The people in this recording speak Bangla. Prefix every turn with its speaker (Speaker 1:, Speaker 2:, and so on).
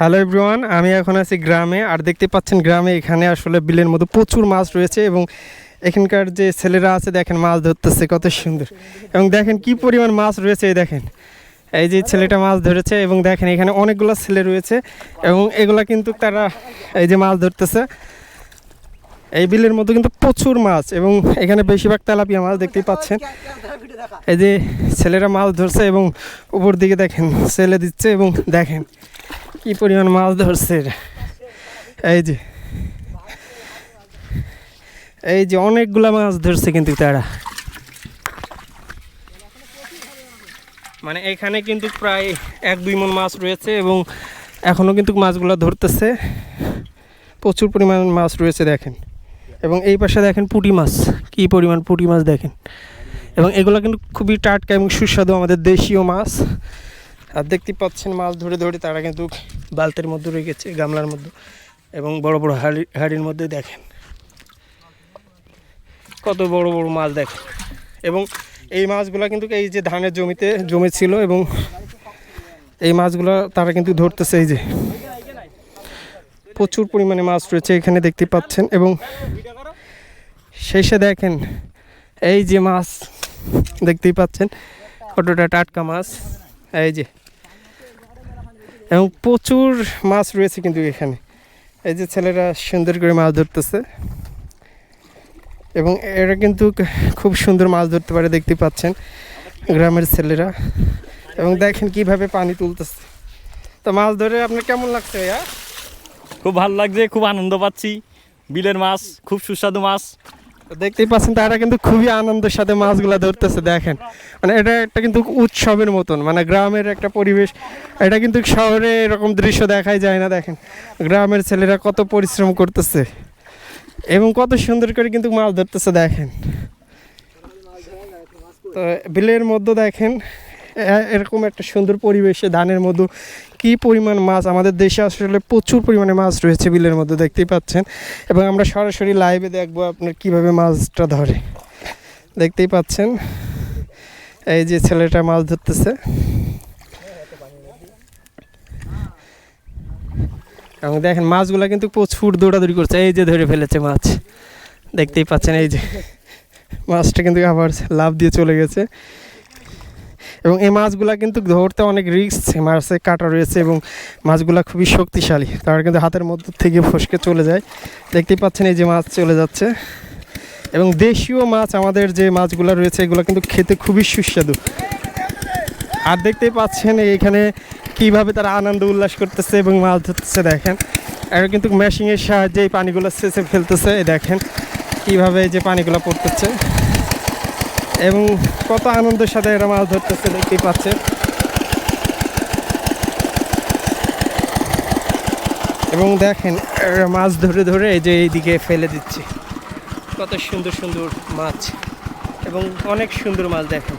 Speaker 1: হ্যালো এভরিওয়ান আমি এখন আছি গ্রামে, আর দেখতে পাচ্ছেন গ্রামে এখানে আসলে বিলের মধ্যে প্রচুর মাছ রয়েছে এবং এখানকার যে ছেলেরা আছে দেখেন মাছ ধরতেছে, কত সুন্দর। এবং দেখেন কি পরিমাণ মাছ রয়েছে এই দেখেন। এই যে ছেলেটা মাছ ধরেছে এবং দেখেন এখানে অনেকগুলো ছেলে রয়েছে এবং এগুলা কিন্তু তারা এই যে মাছ ধরতেছে। এই বিলের মধ্যে কিন্তু প্রচুর মাছ এবং এখানে বেশিরভাগ তেলাপিয়া মাছ দেখতেই পাচ্ছেন। এই যে ছেলেরা মাছ ধরছে এবং উপর দিকে দেখেন, ছেলে দিচ্ছে এবং দেখেন। কি পরিমাণ মাছ ধরছে? এই যে। এই যে অনেকগুলা মাছ ধরছে কিন্তু তারা। মানে এখানে কিন্তু প্রায় এক দুই মন মাছ রয়েছে এবং এখনও কিন্তু মাছগুলো ধরতেছে। প্রচুর পরিমাণ মাছ রয়েছে দেখেন। এবং এই পাশে দেখেন পুঁটি মাছ। কি পরিমাণ পুঁটি মাছ দেখেন। এবং এগুলো কিন্তু খুবই টাটকা এবং সুস্বাদু আমাদের দেশীয় মাছ। আর দেখতে পাচ্ছেন মাছ ধরে ধরে তারা কিন্তু বালতির মধ্যে রয়ে গেছে, গামলার মধ্যে এবং বড় বড় হাড়ি, হাড়ির মধ্যে দেখেন। কত বড় বড় মাছ দেখেন। এবং এই মাছগুলো কিন্তু এই যে ধানের জমিতে জমেছিল এবং এই মাছগুলো তারা কিন্তু ধরতেছে এই যে। প্রচুর পরিমাণে মাছ রয়েছে এখানে দেখতে পাচ্ছেন এবং শেষে দেখেন এই যে মাছ দেখতেই পাচ্ছেন, কতটা টাটকা মাছ। এই যে এবং প্রচুর মাছ রয়েছে কিন্তু এখানে। এই যে ছেলেরা সুন্দর করে মাছ ধরতেছে। এবং এরা কিন্তু খুব সুন্দর মাছ ধরতে পারে, দেখতে পাচ্ছেন গ্রামের ছেলেরা। এবং দেখেন কীভাবে পানি তুলতেছে। তো মাছ ধরে আপনার কেমন লাগছে ভাইয়া?
Speaker 2: খুব ভালো লাগছে, খুব আনন্দ পাচ্ছি। বিলের মাছ, খুব সুস্বাদু মাছ।
Speaker 1: দেখতেই পাচ্ছেন, তারা কিন্তু খুবই আনন্দের সাথে মাছগুলো ধরতেছে, দেখেন। মানে এটা একটা কিন্তু উৎসবের মতন মানে গ্রামের একটা পরিবেশ। এটা কিন্তু শহরে এরকম দৃশ্য দেখাই যায় না, দেখেন। গ্রামের ছেলেরা কত পরিশ্রম করতেছে এবং কত সুন্দর করে কিন্তু মাছ ধরতেছে, দেখেন। তো বিলের মধ্যে দেখেন এরকম একটা সুন্দর পরিবেশে ধানের মধ্যে কি পরিমাণ মাছ? আমাদের দেশে আসলে প্রচুর পরিমাণে মাছ রয়েছে বিলের মধ্যে, দেখতেই পাচ্ছেন। এবং আমরা সরাসরি লাইভে দেখব আপনার কীভাবে মাছটা ধরে। দেখতেই পাচ্ছেন, এই যে ছেলেটা মাছ ধরতেছে। এবং দেখেন, মাছগুলা কিন্তু প্রচুর দৌড়াদৌড়ি করছে, এই যে ধরে ফেলেছে মাছ। দেখতেই পাচ্ছেন, এই যে মাছটা কিন্তু আবার লাভ দিয়ে চলে গেছে। এবং এই মাছগুলা কিন্তু ধরতে অনেক রিস্ক মাছে কাটা রয়েছে এবং মাছগুলা খুবই শক্তিশালী। তারা কিন্তু হাতের মধ্য থেকে ফসকে চলে যায়। দেখতেই পাচ্ছেন এই যে মাছ চলে যাচ্ছে। এবং দেশীয় মাছ, আমাদের যে মাছগুলো রয়েছে, এগুলো কিন্তু খেতে খুবই সুস্বাদু। আর দেখতেই পাচ্ছেন এইখানে কীভাবে তারা আনন্দ উল্লাস করতেছে এবং মাছ ধরতেছে, দেখেন। আর কিন্তু মেশিনের সাহায্যে এই পানিগুলো সেচে ফেলতেছে দেখেন। কীভাবে এই যে পানিগুলো পড়তেছে। এবং কত আনন্দের সাথে এরা মাছ ধরতেছে দেখতেই পাচ্ছে এবং দেখেন মাছ ধরে ধরে এই যে এইদিকে ফেলে দিচ্ছে। কত সুন্দর সুন্দর মাছ এবং অনেক সুন্দর মাছ দেখেন।